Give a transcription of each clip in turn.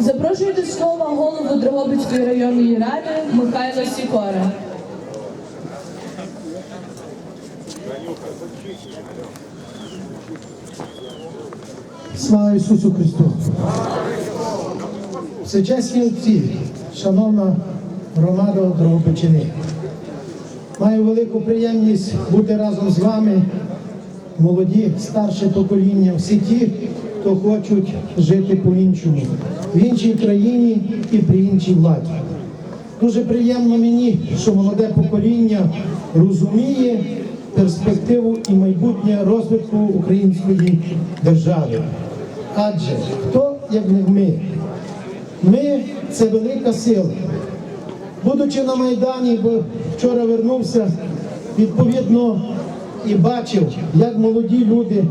Запрошую до слова голову Дрогобицької районної ради Михайла Сікора. Слава Ісусу Христу! Всечесні отці, шановна громада Дрогобичини, маю велику приємність бути разом з вами, молоді, старше покоління, всі ті, хто хочуть жити по-іншому, в іншій країні і при іншій владі. Дуже приємно мені, що молоде покоління розуміє перспективу і майбутнє розвитку української держави. Адже хто, як не ми? Ми це велика сила. Будучи на Майдані, бо вчора вернувся, відповідно і бачив, як молоді люди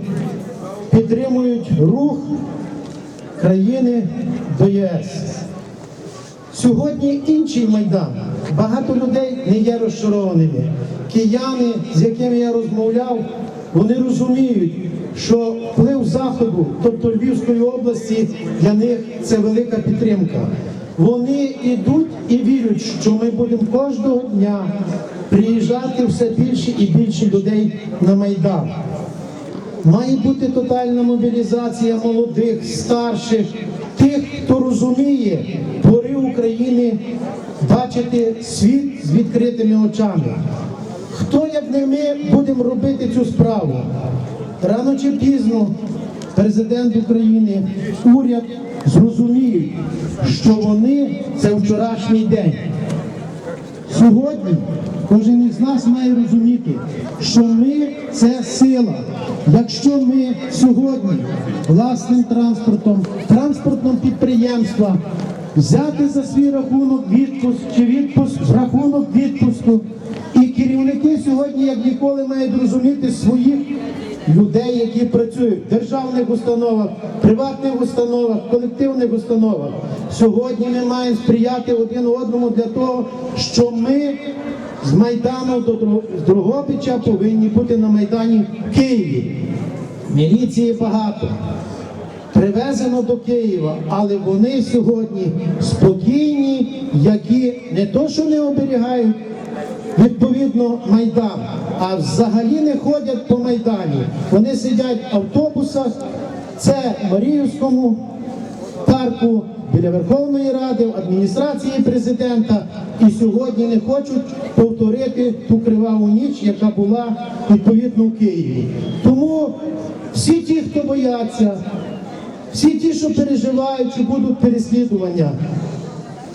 підтримують рух країни до ЄС. Сьогодні інший майдан. Багато людей не є розчарованими. Кияни, з якими я розмовляв, вони розуміють, що вплив заходу, тобто Львівської області, для них це велика підтримка. Вони йдуть і вірять, що ми будемо кожного дня приїжджати все більше і більше людей на майдан. Має бути тотальна мобілізація молодих, старших, тих, хто розуміє пори України бачити світ з відкритими очами. Хто, як не ми, будемо робити цю справу? Рано чи пізно президент України, уряд зрозуміють, що вони це вчорашній день. Сьогодні кожен із нас має розуміти, що ми це сила. Якщо ми сьогодні власним транспортом, транспортом підприємства взяти за свій рахунок відпуск чи відпуск рахунок відпуску, і керівники сьогодні, як ніколи, мають розуміти своїх людей, які працюють в державних установах, приватних установах, колективних установах. Сьогодні ми маємо сприяти один одному для того, що ми з Майдану до Дро- повинні бути на Майдані в Києві. Міліції багато. Привезено до Києва, але вони сьогодні спокійні, які не то, що не оберігають відповідно Майдан, а взагалі не ходять по Майдані. Вони сидять в автобусах, це в Маріївському парку біля Верховної Ради, в адміністрації президента і сьогодні не хочуть повторити ту криваву ніч, яка була відповідно в Києві. Тому всі ті, хто бояться, всі ті, що переживають, що будуть переслідування,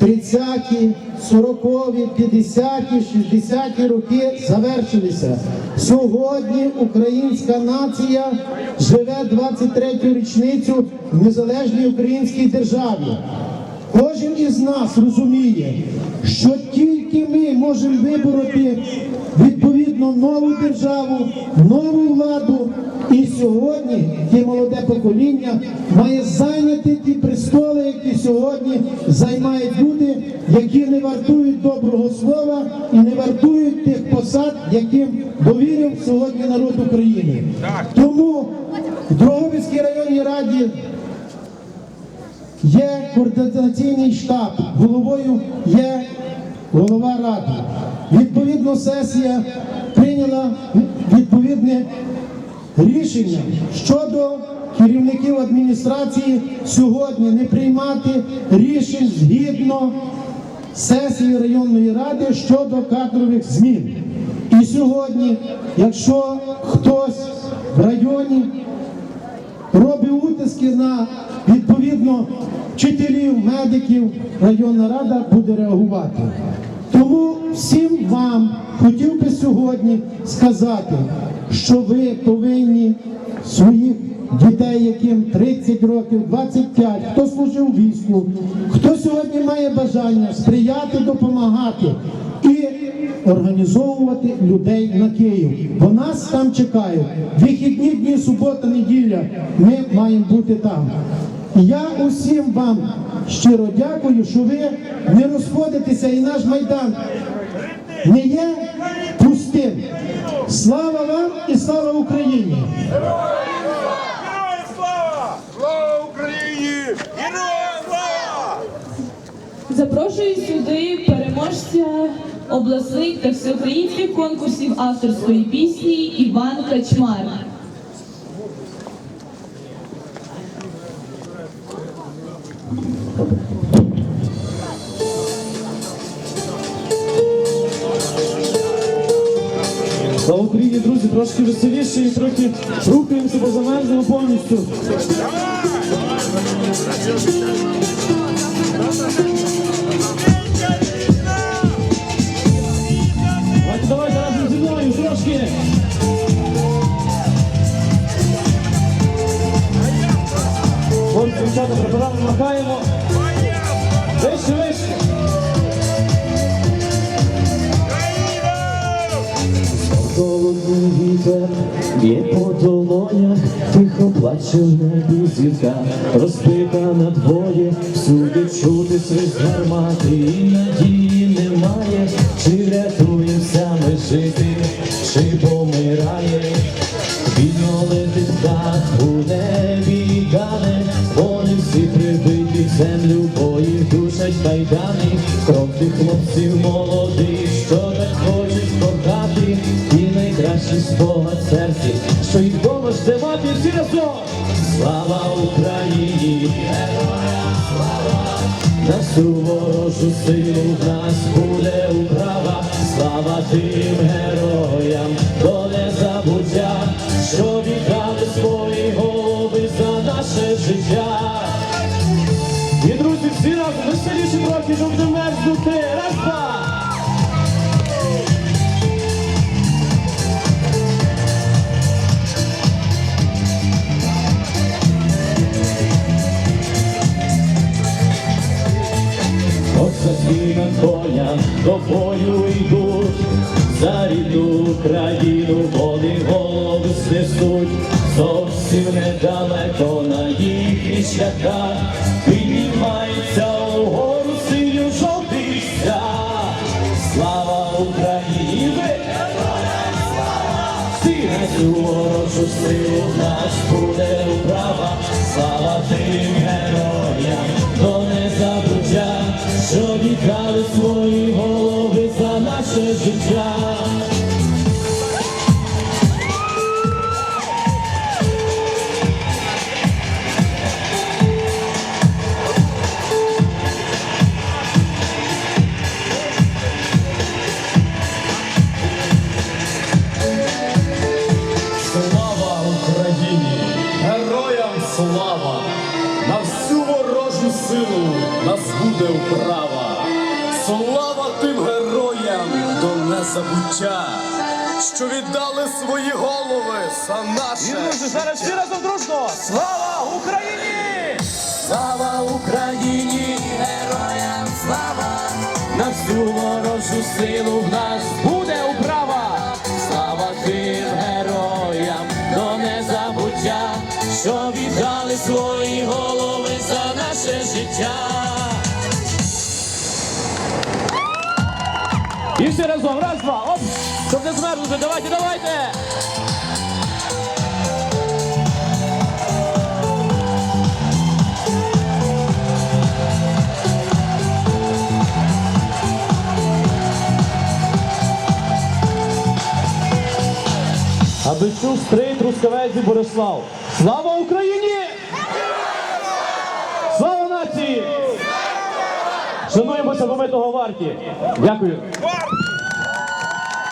30-ті, 40-ві, 50-ті, 60-ті роки завершилися. Сьогодні українська нація живе 23-ю річницю в незалежній українській державі. Кожен із нас розуміє, що тільки ми можемо вибороти відповідно нову державу, нову владу. І сьогодні ті молоде покоління має зайняти ті престоли, які сьогодні займають люди, які не вартують доброго слова і не вартують тих посад, яким довірив сьогодні народ України. Тому в Дрогобицькій районній раді Є координаційний штаб, головою є голова ради. Відповідно, сесія прийняла відповідне рішення щодо керівників адміністрації сьогодні не приймати рішень згідно сесії районної ради щодо кадрових змін. І сьогодні, якщо хтось в районі робить утиски на відповідно вчителів, медиків, районна рада буде реагувати. Тому всім вам хотів би сьогодні сказати, що ви повинні своїх дітей, яким 30 років, 25, хто служив війську, хто сьогодні має бажання сприяти, допомагати і організовувати людей на Київ. Бо нас там чекають. Вихідні дні, субота, неділя. Ми маємо бути там. Я усім вам щиро дякую, що ви не розходитеся і наш майдан не є Героям слава! Слава Україні! Запрошую сюди переможця обласних та всеукраїнських конкурсів авторської пісні Іван Качмар. Слава Україні, друзі, трошки веселіше і трохи рухаємося, бо замерзнемо повністю. Давайте, давайте разом зі мною трошки. Хлопці, дівчата, прапорами махаємо. Вище, вище. Вітер б'є по долонях, тихо плаче в небі зірка, розбита на двоє, всюди чути свист гармати, і надії немає, чи врятуємося ми жити, чи помирає, вільно летить птах у небі гане, вони всі прибиті землю, бо їх душать кайдани, кров тих хлопців молодих, спогад в серці, що дома жде мати всі разом. Слава Україні! На всю ворожу силу в нас буде управа, слава тим героям, до незабуття, що віддали свої голови за наше життя. І друзі, всі разом веселіше трохи, не мерзнути. Конях до бою йдуть, за рідну Україну вони голови знесуть, зовсім недалеко на їхніх шляхах піднімається угору синю жовтий. Слава Україні! Слава! На цю ворожу силу в нас буде управа, слава тим героям, до незабуття, що віддали свої голови життя. Слава Україні! Героям слава! На всю ворожу силу нас буде управа! Слава тим героям до незабуття, що віддали свої голови за наше друзі, зараз всі разом дружно! Слава Україні! Слава Україні! Героям слава! На всю ворожу силу в нас І всі разом, раз, два, оп! Щоб не змерзнути, давайте, давайте! Аби чув стрий трускавець і Борислав. Слава Україні! Слава нації! Шануємося, бо ми того варті. Дякую.